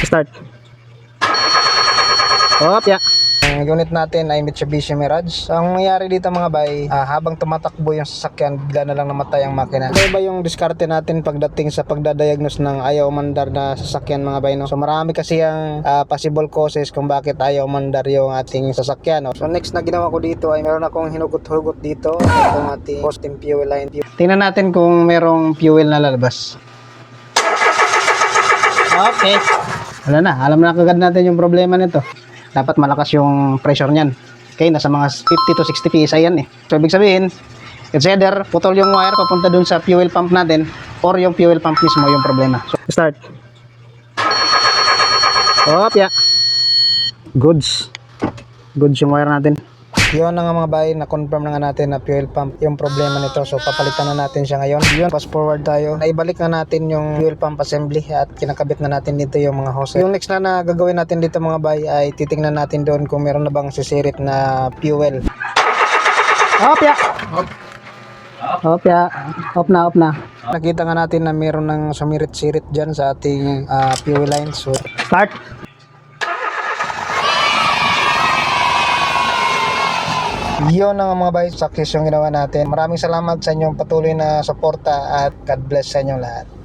Start. Hop, ya. Ang unit natin ay Mitsubishi Mirage. Ang nangyari dito mga bay, ah, habang tumatakbo yung sasakyan, bigla na lang namatay ang makina. Iba ba yung diskarte natin pagdating sa pagdadiagnose ng ayaw mandar na sasakyan mga bay? No? So marami kasi ang ah, possible causes kung bakit ayaw mandar yung ating sasakyan. No? So next na ginawa ko dito ay meron akong hinugot-hugot dito. Itong ating posting fuel line. Tingnan natin kung merong fuel na lalabas. Okay. Wala na, alam na kagad natin yung problema nito. Dapat malakas yung pressure niyan. Okay, nasa mga 50 to 60 PSI yan eh. So, ibig sabihin, it's either putol yung wire papunta dun sa fuel pump natin or yung fuel pump mismo yung problema. So, start. Hop, ya. Goods. Goods yung wire natin. Yun na nga mga bahay, na-confirm na nga natin na fuel pump yung problema nito. So, papalitan na natin siya ngayon. Yun, fast forward tayo. Naibalik na natin yung fuel pump assembly at kinakabit na natin dito yung mga hose. Yung next na na gagawin natin dito mga bahay ay titingnan natin doon kung meron na bang sisirit na fuel. Hop, ya! Hop, ya. Hop na, hop na. Nakita nga natin na meron ng sumirit-sirit dyan sa ating ah, fuel line. So, start! Yun ang mga bay, success yung ginawa natin. Maraming salamat sa inyong patuloy na suporta at God bless sa inyong lahat.